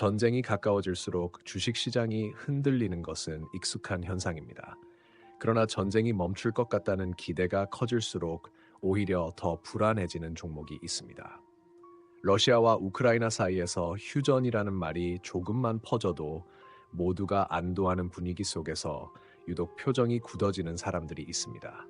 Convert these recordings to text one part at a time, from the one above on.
전쟁이 가까워질수록 주식 시장이 흔들리는 것은 익숙한 현상입니다. 그러나 전쟁이 멈출 것 같다는 기대가 커질수록 오히려 더 불안해지는 종목이 있습니다. 러시아와 우크라이나 사이에서 휴전이라는 말이 조금만 퍼져도 모두가 안도하는 분위기 속에서 유독 표정이 굳어지는 사람들이 있습니다.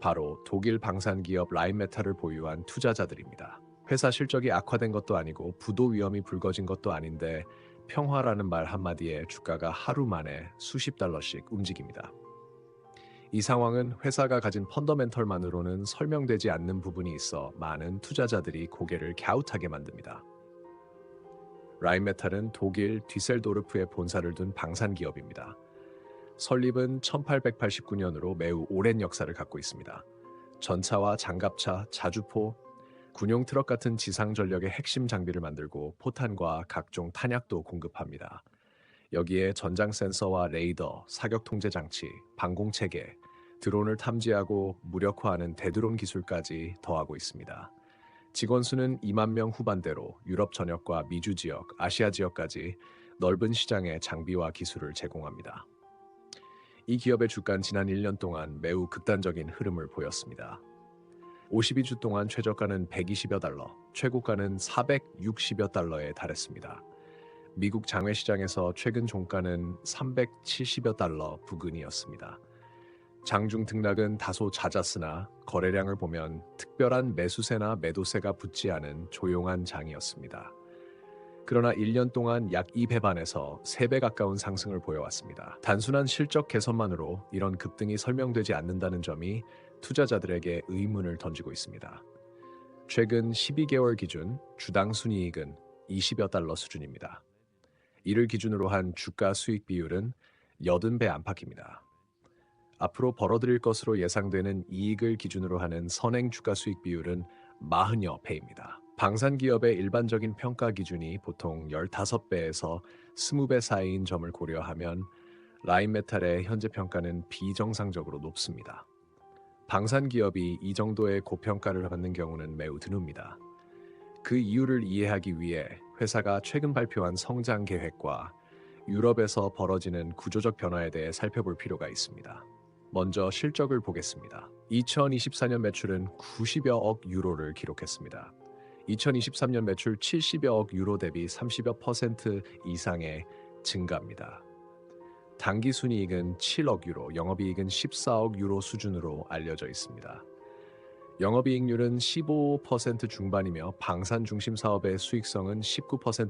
바로 독일 방산 기업 라인메탈을 보유한 투자자들입니다. 회사 실적이 악화된 것도 아니고 부도 위험이 불거진 것도 아닌데 평화라는 말 한마디에 주가가 하루 만에 수십 달러씩 움직입니다. 이 상황은 회사가 가진 펀더멘털만으로는 설명되지 않는 부분이 있어 많은 투자자들이 고개를 갸웃하게 만듭니다. 라인메탈은 독일 뒤셀도르프에 본사를 둔 방산 기업입니다. 설립은 1889년으로 매우 오랜 역사를 갖고 있습니다. 전차와 장갑차, 자주포, 군용 트럭 같은 지상 전력의 핵심 장비를 만들고 포탄과 각종 탄약도 공급합니다. 여기에 전장 센서와 레이더, 사격 통제 장치, 방공 체계, 드론을 탐지하고 무력화하는 대드론 기술까지 더하고 있습니다. 직원 수는 2만 명 후반대로 유럽 전역과 미주 지역, 아시아 지역까지 넓은 시장에 장비와 기술을 제공합니다. 이 기업의 주가는 지난 1년 동안 매우 극단적인 흐름을 보였습니다. 52주 동안 최저가는 120여 달러, 최고가는 460여 달러에 달했습니다. 미국 장외 시장에서 최근 종가는 370여 달러 부근이었습니다. 장중 등락은 다소 잦았으나 거래량을 보면 특별한 매수세나 매도세가 붙지 않은 조용한 장이었습니다. 그러나 1년 동안 약 2배 반에서 3배 가까운 상승을 보여왔습니다. 단순한 실적 개선만으로 이런 급등이 설명되지 않는다는 점이 투자자들에게 의문을 던지고 있습니다. 최근 12개월 기준 주당 순이익은 20여 달러 수준입니다. 이를 기준으로 한 주가 수익 비율은 80배 안팎입니다. 앞으로 벌어들일 것으로 예상되는 이익을 기준으로 하는 선행 주가 수익 비율은 40여 배입니다. 방산 기업의 일반적인 평가 기준이 보통 15배에서 20배 사이인 점을 고려하면 라인메탈의 현재 평가는 비정상적으로 높습니다. 방산 기업이 이 정도의 고평가를 받는 경우는 매우 드뭅니다. 그 이유를 이해하기 위해 회사가 최근 발표한 성장 계획과 유럽에서 벌어지는 구조적 변화에 대해 살펴볼 필요가 있습니다. 먼저 실적을 보겠습니다. 2024년 매출은 90여억 유로를 기록했습니다. 2023년 매출 70여억 유로 대비 30여 퍼센트 이상의 증가입니다. 당기 순이익은 7억 유로, 영업이익은 14억 유로 수준으로 알려져 있습니다. 영업이익률은 15% 중반이며 방산 중심 사업의 수익성은 19%